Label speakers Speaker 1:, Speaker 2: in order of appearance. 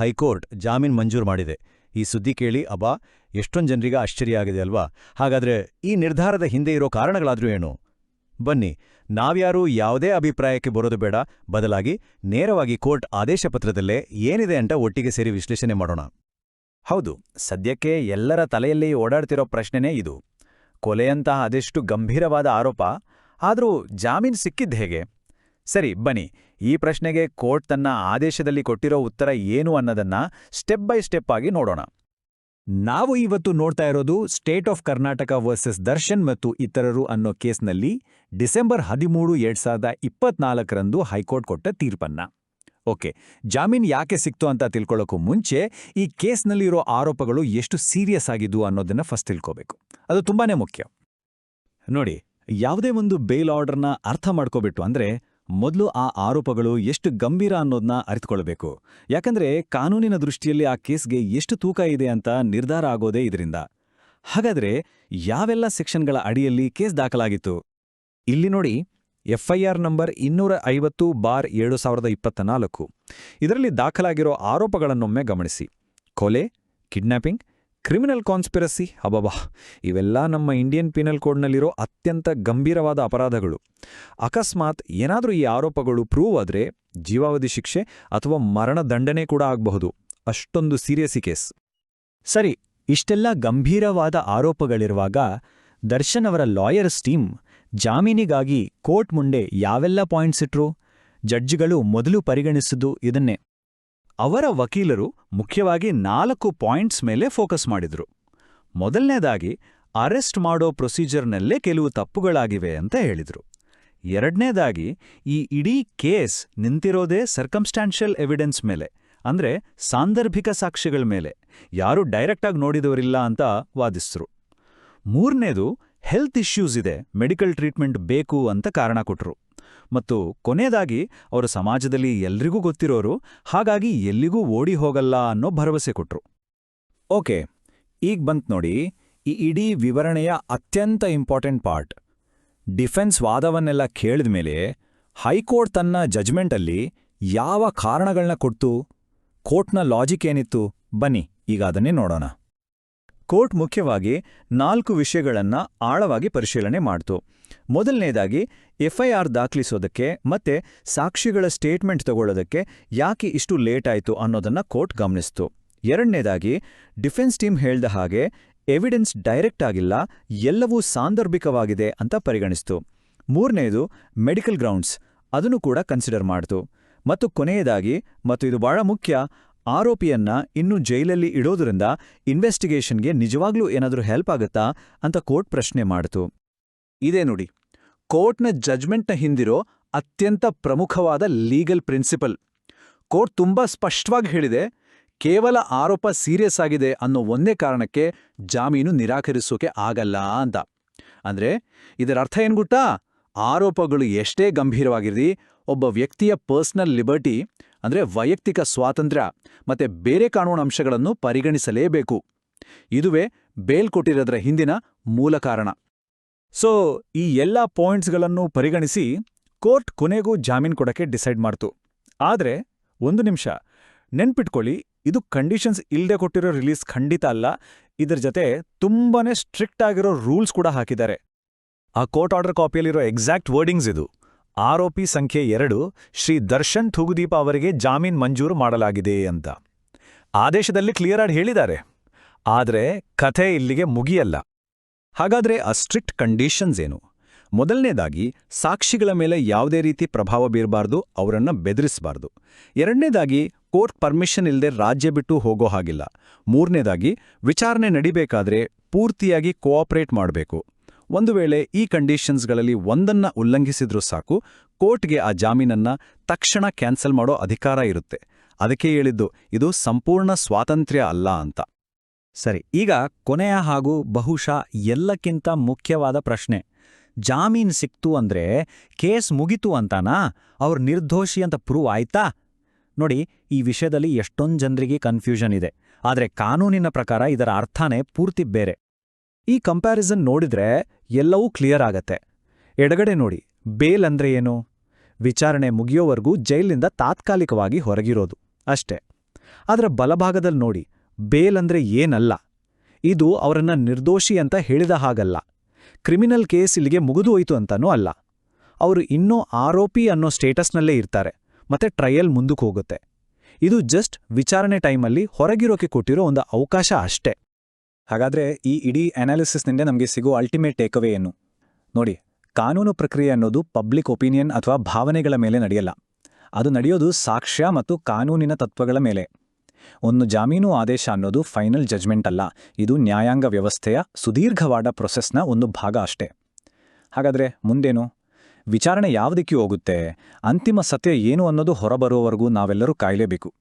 Speaker 1: High court ಜಾಮೀನ್ ಮಂಜೂರು ಮಾಡಿದೆ. ಈ ಸುದ್ದಿ ಕೇಳಿ, ಅಬ್ಬಾ, ಎಷ್ಟೊಂದು ಜನರಿಗೆ ಆಶ್ಚರ್ಯ ಆಗಿದೆ ಅಲ್ವಾ? ಹಾಗಾದ್ರೆ ಈ ನಿರ್ಧಾರದ ಹಿಂದೆ ಇರೋ ಕಾರಣಗಳಾದರೂ ಏನು? ಬನ್ನಿ, ನಾವ್ಯಾರೂ ಯಾವುದೇ ಅಭಿಪ್ರಾಯಕ್ಕೆ ಬರೋದು ಬೇಡ. ಬದಲಾಗಿ ನೇರವಾಗಿ ಕೋರ್ಟ್ ಆದೇಶ ಪತ್ರದಲ್ಲೇ ಏನಿದೆ ಅಂತ ಒಟ್ಟಿಗೆ ಸೇರಿ ವಿಶ್ಲೇಷಣೆ ಮಾಡೋಣ.
Speaker 2: ಹೌದು, ಸದ್ಯಕ್ಕೆ ಎಲ್ಲರ ತಲೆಯಲ್ಲಿ ಓಡಾಡ್ತಿರೋ ಪ್ರಶ್ನೆನೇ ಇದು. ಕೊಲೆಯಂತಹ ಅದೆಷ್ಟು ಗಂಭೀರವಾದ ಆರೋಪ. ಆದರೂ ಜಾಮೀನು ಸಿಕ್ಕಿದ್ದು ಹೇಗೆ? ಸರಿ, ಬನ್ನಿ ಈ ಪ್ರಶ್ನೆಗೆ ಕೋರ್ಟ್ ತನ್ನ ಆದೇಶದಲ್ಲಿ ಕೊಟ್ಟಿರೋ ಉತ್ತರ ಏನು ಅನ್ನೋದನ್ನ ಸ್ಟೆಪ್ ಬೈ ಸ್ಟೆಪ್ ಆಗಿ ನೋಡೋಣ. ನಾವು ಇವತ್ತು ನೋಡ್ತಾ ಇರೋದು state of Karnataka versus Darshan ಮತ್ತು ಇತರರು ಅನ್ನೋ ಕೇಸ್ನಲ್ಲಿ ಡಿಸೆಂಬರ್ ಹದಿಮೂರು ಎರಡ್ ಸಾವಿರದ ಇಪ್ಪತ್ನಾಲ್ಕರಂದು ಹೈಕೋರ್ಟ್ ಕೊಟ್ಟ ತೀರ್ಪನ್ನ. ಓಕೆ, ಜಾಮೀನ್ ಯಾಕೆ ಸಿಕ್ತು ಅಂತ ತಿಳ್ಕೊಳ್ಳೋಕ್ಕೂ ಮುಂಚೆ ಈ ಕೇಸ್ನಲ್ಲಿರೋ ಆರೋಪಗಳು ಎಷ್ಟು ಸೀರಿಯಸ್ ಆಗಿದ್ವು ಅನ್ನೋದನ್ನ ಫಸ್ಟ್ ತಿಳ್ಕೋಬೇಕು. ಅದು ತುಂಬಾನೇ ಮುಖ್ಯ. ನೋಡಿ, ಯಾವುದೇ ಒಂದು ಬೇಲ್ ಆರ್ಡರ್ನ ಅರ್ಥ ಮಾಡ್ಕೋಬಿಟ್ಟು ಅಂದ್ರೆ ಮೊದಲು ಆ ಆರೋಪಗಳು ಎಷ್ಟು ಗಂಭೀರ ಅನ್ನೋದನ್ನ ಅರಿತುಕೊಳ್ಬೇಕು. ಯಾಕಂದ್ರೆ ಕಾನೂನಿನ ದೃಷ್ಟಿಯಲ್ಲಿ ಆ ಕೇಸ್ಗೆ ಎಷ್ಟು ತೂಕ ಇದೆ ಅಂತ ನಿರ್ಧಾರ ಆಗೋದೇ ಇದರಿಂದ. ಹಾಗಾದ್ರೆ ಯಾವೆಲ್ಲ ಸೆಕ್ಷನ್ಗಳ ಅಡಿಯಲ್ಲಿ ಕೇಸ್ ದಾಖಲಾಗಿತ್ತು? ಇಲ್ಲಿ ನೋಡಿ, ಎಫ್ಐಆರ್ ನಂಬರ್ ಇನ್ನೂರ ಐವತ್ತು ಬಾರ್ ಏಳು ಸಾವಿರದ ಇಪ್ಪತ್ತ ನಾಲ್ಕು. ಇದರಲ್ಲಿ ದಾಖಲಾಗಿರೋ ಆರೋಪಗಳನ್ನೊಮ್ಮೆ ಗಮನಿಸಿ. ಕೊಲೆ, ಕಿಡ್ನಾಪಿಂಗ್ ಕ್ರಿಮಿನಲ್ ಕಾನ್ಸ್ಪಿರಸಿ ಅಬಬಾ ಇವೆಲ್ಲ ನಮ್ಮ ಇಂಡಿಯನ್ ಪಿನಲ್ ಕೋಡ್ನಲ್ಲಿರೋ ಅತ್ಯಂತ ಗಂಭೀರವಾದ ಅಪರಾಧಗಳು. ಅಕಸ್ಮಾತ್ ಏನಾದರೂ ಈ ಆರೋಪಗಳು ಪ್ರೂವ್ ಆದ್ರೆ ಜೀವಾವಧಿ ಶಿಕ್ಷೆ ಅಥವಾ ಮರಣದಂಡನೆ ಕೂಡ ಆಗಬಹುದು. ಅಷ್ಟೊಂದು ಸೀರಿಯಸಿ ಕೇಸ್. ಸರಿ, ಇಷ್ಟೆಲ್ಲ ಗಂಭೀರವಾದ ಆರೋಪಗಳಿರುವಾಗ ದರ್ಶನ್ ಅವರ ಲಾಯರ್ಸ್ ಟೀಮ್ ಜಾಮೀನಿಗಾಗಿ ಕೋರ್ಟ್ ಮುಂದೆ ಯಾವೆಲ್ಲ ಪಾಯಿಂಟ್ಸ್ ಇಟ್ರು? ಜಡ್ಜ್ಗಳು ಮೊದಲು ಪರಿಗಣಿಸಿದ್ದು ಇದನ್ನೇ. ಅವರ ವಕೀಲರು ಮುಖ್ಯವಾಗಿ ನಾಲ್ಕು ಪಾಯಿಂಟ್ಸ್ ಮೇಲೆ ಫೋಕಸ್ ಮಾಡಿದ್ರು. ಮೊದಲನೇದಾಗಿ, ಅರೆಸ್ಟ್ ಮಾಡೋ ಪ್ರೊಸೀಜರ್ನಲ್ಲೇ ಕೆಲವು ತಪ್ಪುಗಳಾಗಿವೆ ಅಂತ ಹೇಳಿದರು. ಎರಡನೇದಾಗಿ, ಈ ಇಡೀ ಕೇಸ್ ನಿಂತಿರೋದೇ ಸರ್ಕಮ್ಸ್ಟಾನ್ಷಿಯಲ್ ಎವಿಡೆನ್ಸ್ ಮೇಲೆ, ಅಂದ್ರೆ ಸಾಂದರ್ಭಿಕ ಸಾಕ್ಷಿಗಳ ಮೇಲೆ, ಯಾರೂ ಡೈರೆಕ್ಟಾಗಿ ನೋಡಿದವರಿಲ್ಲ ಅಂತ ವಾದಿಸಿದ್ರು ಮೂರನೇದು ಹೆಲ್ತ್ ಇಶ್ಯೂಸ್ ಇದೆ ಮೆಡಿಕಲ್ ಟ್ರೀಟ್ಮೆಂಟ್ ಬೇಕು ಅಂತ ಕಾರಣ ಕೊಟ್ರು. ಮತ್ತು ಕೊನೆಯದಾಗಿ ಅವರು ಸಮಾಜದಲ್ಲಿ ಎಲ್ರಿಗೂ ಗೊತ್ತಿರೋರು, ಹಾಗಾಗಿ ಎಲ್ಲಿಗೂ ಓಡಿ ಹೋಗಲ್ಲ ಅನ್ನೋ ಭರವಸೆ ಕೊಟ್ರು. ಓಕೆ, ಈಗ ಬಂತ್ ನೋಡಿ, ಈ ಇಡೀ ವಿವರಣೆಯ ಅತ್ಯಂತ ಇಂಪಾರ್ಟೆಂಟ್ ಪಾರ್ಟ್. ಡಿಫೆನ್ಸ್ ವಾದವನ್ನೆಲ್ಲ ಕೇಳಿದ ಮೇಲೆ ಹೈಕೋರ್ಟ್ ತನ್ನ ಜಜ್ಮೆಂಟಲ್ಲಿ ಯಾವ ಕಾರಣಗಳನ್ನ ಕೊಡ್ತು? ಕೋರ್ಟ್ನ ಲಾಜಿಕ್ ಏನಿತ್ತು? ಬನ್ನಿ, ಈಗ ಅದನ್ನೇ ನೋಡೋಣ. ಕೋರ್ಟ್ ಮುಖ್ಯವಾಗಿ ನಾಲ್ಕು ವಿಷಯಗಳನ್ನ ಆಳವಾಗಿ ಪರಿಶೀಲನೆ ಮಾಡ್ತು. ಮೊದಲನೇದಾಗಿ, ಎಫ್ಐಆರ್ ದಾಖಲಿಸೋದಕ್ಕೆ ಮತ್ತೆ ಸಾಕ್ಷಿಗಳ ಸ್ಟೇಟ್ಮೆಂಟ್ ತಗೊಳ್ಳೋದಕ್ಕೆ ಯಾಕೆ ಇಷ್ಟು ಲೇಟ್ ಆಯಿತು ಅನ್ನೋದನ್ನ ಕೋರ್ಟ್ ಗಮನಿಸ್ತು. ಎರಡನೇದಾಗಿ, ಡಿಫೆನ್ಸ್ ಟೀಮ್ ಹೇಳ್ದ ಹಾಗೆ ಎವಿಡೆನ್ಸ್ ಡೈರೆಕ್ಟ್ ಆಗಿಲ್ಲ, ಎಲ್ಲವೂ ಸಾಂದರ್ಭಿಕವಾಗಿದೆ ಅಂತ ಪರಿಗಣಿಸ್ತು. ಮೂರನೇದು, ಮೆಡಿಕಲ್ ಗ್ರೌಂಡ್ಸ್, ಅದನ್ನು ಕೂಡ ಕನ್ಸಿಡರ್ ಮಾಡ್ತು. ಮತ್ತು ಕೊನೆಯದಾಗಿ, ಮತ್ತು ಇದು ಬಹಳ ಮುಖ್ಯ ಆರೋಪಿಯನ್ನ ಇನ್ನು ಜೈಲಲ್ಲಿ ಇಡೋದ್ರಿಂದ ಇನ್ವೆಸ್ಟಿಗೇಷನ್ಗೆ ನಿಜವಾಗ್ಲೂ ಏನಾದರೂ ಹೆಲ್ಪ್ ಆಗುತ್ತಾ ಅಂತ ಕೋರ್ಟ್ ಪ್ರಶ್ನೆ ಮಾಡಿತು. ಇದೇ ನೋಡಿ ಕೋರ್ಟ್ನ ಜಜ್ಮೆಂಟ್ನ ಹಿಂದಿರೋ ಅತ್ಯಂತ ಪ್ರಮುಖವಾದ ಲೀಗಲ್ ಪ್ರಿನ್ಸಿಪಲ್ ಕೋರ್ಟ್ ತುಂಬಾ ಸ್ಪಷ್ಟವಾಗಿ ಹೇಳಿದೆ, ಕೇವಲ ಆರೋಪ ಸೀರಿಯಸ್ ಆಗಿದೆ ಅನ್ನೋ ಒಂದೇ ಕಾರಣಕ್ಕೆ ಜಾಮೀನು ನಿರಾಕರಿಸೋಕೆ ಆಗಲ್ಲ ಅಂತ. ಅಂದ್ರೆ ಇದರ ಅರ್ಥ ಏನು ಗೊತ್ತಾ ಆರೋಪಗಳು ಎಷ್ಟೇ ಗಂಭೀರವಾಗಿರಲಿ, ಒಬ್ಬ ವ್ಯಕ್ತಿಯ ಪರ್ಸನಲ್ ಲಿಬರ್ಟಿ ಅಂದ್ರೆ ವೈಯಕ್ತಿಕ ಸ್ವಾತಂತ್ರ್ಯ ಮತ್ತೆ ಬೇರೆ ಕಾನೂನು ಅಂಶಗಳನ್ನು ಪರಿಗಣಿಸಲೇಬೇಕು. ಇದುವೇ ಬೇಲ್ ಕೊಟ್ಟಿರೋದರ ಹಿಂದಿನ ಮೂಲ ಕಾರಣ. ಸೊ ಈ ಎಲ್ಲ ಪಾಯಿಂಟ್ಸ್ಗಳನ್ನು ಪರಿಗಣಿಸಿ ಕೋರ್ಟ್ ಕೊನೆಗೂ ಜಾಮೀನ್ ಕೊಡಕ್ಕೆ ಡಿಸೈಡ್ ಮಾಡ್ತು. ಆದ್ರೆ, ಒಂದು ನಿಮಿಷ. ನೆನ್ಪಿಟ್ಕೊಳ್ಳಿ, ಇದು ಕಂಡೀಷನ್ಸ್ ಇಲ್ಲದೆ ಕೊಟ್ಟಿರೋ ರಿಲೀಸ್ ಖಂಡಿತ ಅಲ್ಲ. ಇದರ ಜೊತೆ ತುಂಬಾನೇ ಸ್ಟ್ರಿಕ್ಟ್ ಆಗಿರೋ ರೂಲ್ಸ್ ಕೂಡ ಹಾಕಿದ್ದಾರೆ. ಆ ಕೋರ್ಟ್ ಆರ್ಡರ್ ಕಾಪಿಯಲ್ಲಿರೋ ಎಕ್ಸಾಕ್ಟ್ ವರ್ಡಿಂಗ್ಸ್ ಇದು. ಆರೋಪಿ ಸಂಖ್ಯೆ ಎರಡು, ಶ್ರೀ ದರ್ಶನ್ ಥುಗುದೀಪ ಅವರಿಗೆ ಜಾಮೀನ್ ಮಂಜೂರು ಮಾಡಲಾಗಿದೆ ಅಂತ. ಆದೇಶದಲ್ಲಿ ಕ್ಲಿಯರ್ ಆಗಿ ಹೇಳಿದ್ದಾರೆ. ಆದರೆ ಕಥೆ ಇಲ್ಲಿಗೆ ಮುಗಿಯಲ್ಲ. ಹಾಗಾದ್ರೆ ಆ ಸ್ಟ್ರಿಕ್ಟ್ ಕಂಡೀಷನ್ಸ್ ಏನು? ಮೊದಲನೇದಾಗಿ, ಸಾಕ್ಷಿಗಳ ಮೇಲೆ ಯಾವುದೇ ರೀತಿ ಪ್ರಭಾವ ಬೀರಬಾರ್ದು, ಅವರನ್ನು ಬೆದರಿಸಬಾರ್ದು. ಎರಡನೇದಾಗಿ, ಕೋರ್ಟ್ ಪರ್ಮಿಷನ್ ಇಲ್ಲದೆ ರಾಜ್ಯ ಬಿಟ್ಟು ಹೋಗೋ ಹಾಗಿಲ್ಲ. ಮೂರನೇದಾಗಿ, ವಿಚಾರಣೆ ನಡಿಬೇಕಾದ್ರೆ ಪೂರ್ತಿಯಾಗಿ ಕೋಆಪರೇಟ್ ಮಾಡಬೇಕು. ಒಂದು ವೇಳೆ ಈ ಕಂಡೀಷನ್ಸ್ಗಳಲ್ಲಿ ಒಂದನ್ನ ಉಲ್ಲಂಘಿಸಿದ್ರೂ ಸಾಕು, ಕೋರ್ಟ್ಗೆ ಆ ಜಾಮೀನನ್ನ ತಕ್ಷಣ ಕ್ಯಾನ್ಸಲ್ ಮಾಡೋ ಅಧಿಕಾರ ಇರುತ್ತೆ. ಅದಕ್ಕೆ ಹೇಳಿದ್ದು, ಇದು ಸಂಪೂರ್ಣ ಸ್ವಾತಂತ್ರ್ಯ ಅಲ್ಲ ಅಂತ. ಸರಿ, ಈಗ ಕೊನೆಯ ಹಾಗೂ ಬಹುಶಃ ಎಲ್ಲಕ್ಕಿಂತ ಮುಖ್ಯವಾದ ಪ್ರಶ್ನೆ. ಜಾಮೀನ್ ಸಿಕ್ತು ಅಂದ್ರೆ ಕೇಸ್ ಮುಗಿತು ಅಂತಾನಾ? ಅವ್ರ ನಿರ್ದೋಷಿ ಅಂತ ಪ್ರೂವ್ ಆಯ್ತಾ? ನೋಡಿ, ಈ ವಿಷಯದಲ್ಲಿ ಎಷ್ಟೊಂದು ಜನರಿಗೆ ಕನ್ಫ್ಯೂಷನ್ ಇದೆ. ಆದ್ರೆ ಕಾನೂನಿನ ಪ್ರಕಾರ ಇದರ ಅರ್ಥನೇ ಪೂರ್ತಿ ಬೇರೆ. ಈ ಕಂಪ್ಯಾರಿಸನ್ ನೋಡಿದ್ರೆ ಎಲ್ಲವೂ ಕ್ಲಿಯರ್ ಆಗತ್ತೆ. ಎಡಗಡೆ ನೋಡಿ ಬೇಲ್ ಅಂದ್ರೆ ಏನು? ವಿಚಾರಣೆ ಮುಗಿಯೋವರೆಗೂ ಜೈಲಿಂದ ತಾತ್ಕಾಲಿಕವಾಗಿ ಹೊರಗಿರೋದು, ಅಷ್ಟೇ. ಅದರ ಬಲಭಾಗದಲ್ಲಿ ನೋಡಿ ಬೇಲ್ ಅಂದ್ರೆ ಏನಲ್ಲ? ಇದು ಅವರನ್ನ ನಿರ್ದೋಷಿ ಅಂತ ಹೇಳಿದ ಹಾಗಲ್ಲ. ಕ್ರಿಮಿನಲ್ ಕೇಸ್ ಇಲ್ಲಿಗೆ ಮುಗಿದು ಹೋಯಿತು ಅಂತಾನೂ ಅಲ್ಲ. ಅವರು ಇನ್ನೂ ಆರೋಪಿ ಅನ್ನೋ ಸ್ಟೇಟಸ್ನಲ್ಲೇ ಇರ್ತಾರೆ, ಮತ್ತೆ ಟ್ರಯಲ್ ಮುಂದಕ್ಕೆ ಹೋಗುತ್ತೆ. ಇದು ಜಸ್ಟ್ ವಿಚಾರಣೆ ಟೈಮಲ್ಲಿ ಹೊರಗಿರೋಕೆ ಕೊಟ್ಟಿರೋ ಒಂದು ಅವಕಾಶ ಅಷ್ಟೇ. ಹಾಗಾದ್ರೆ ಈ ಇಡೀ ಅನಾಲಿಸಿಸ್ನಿಂದ ನಮಗೆ ಸಿಗೋ ಅಲ್ಟಿಮೇಟ್ ಟೇಕ್ಅವೇ ಏನು? ನೋಡಿ, ಕಾನೂನು ಪ್ರಕ್ರಿಯೆ ಅನ್ನೋದು ಪಬ್ಲಿಕ್ ಒಪಿನಿಯನ್ ಅಥವಾ ಭಾವನೆಗಳ ಮೇಲೆ ನಡೆಯಲ್ಲ. ಅದು ನಡೆಯೋದು ಸಾಕ್ಷ್ಯ ಮತ್ತು ಕಾನೂನಿನ ತತ್ವಗಳ ಮೇಲೆ. ಒಂದು ಜಾಮೀನು ಆದೇಶ ಅನ್ನೋದು ಫೈನಲ್ ಜಜ್ಮೆಂಟ್ ಅಲ್ಲ. ಇದು ನ್ಯಾಯಾಂಗ ವ್ಯವಸ್ಥೆಯ ಸುದೀರ್ಘವಾದ ಪ್ರೊಸೆಸ್ನ ಒಂದು ಭಾಗ ಅಷ್ಟೇ. ಹಾಗಾದ್ರೆ ಮುಂದೇನು? ವಿಚಾರಣೆ ಯಾವುದಕ್ಕೆ ಹೋಗುತ್ತೆ? ಅಂತಿಮ ಸತ್ಯ ಏನು ಅನ್ನೋದು ಹೊರಬರುವವರೆಗೂ ನಾವೆಲ್ಲರೂ ಕಾಯಲೇಬೇಕು.